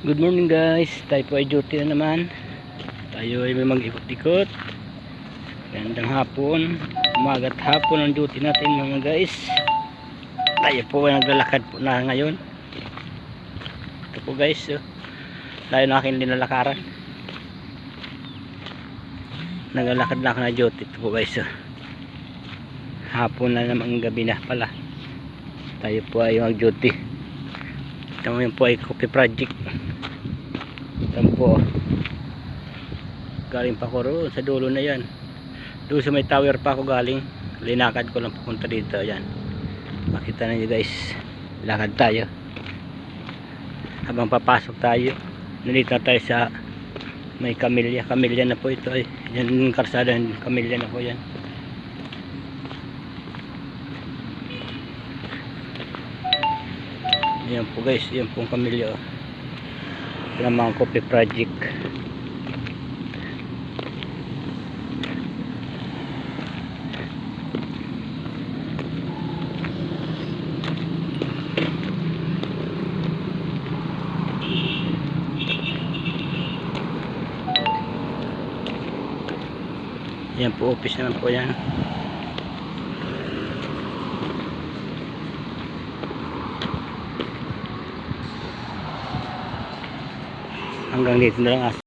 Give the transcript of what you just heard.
Good morning guys, tayo po ay duty na naman. Tayo ay may mag-ikot-ikot. Gandang hapon. Umagat hapon ang duty natin mga guys. Tayo po ay naglalakad po na ngayon. Ito po guys oh. Tayo na aking linalakaran Naglalakad na ako na duty. Ito po guys oh. Hapon na naman gabi na pala. Tayo po ay mag-duty. Ito yun po ay coffee project yan po. Galing pa ko roon sa dulo na yan. Doon sa may tower pa ako galing linakad ko lang papunta dito yan. Makita na nyo guys lakad tayo. Habang papasok tayo nandito na tayo sa may kamilya. Kamilya na po ito ay yan yung karsada ng kamilya na po yan. Yan po guys yan pong kamilya oh. Naman ang coffee project. Yan po, office naman po yan. Hanggang dito na lang as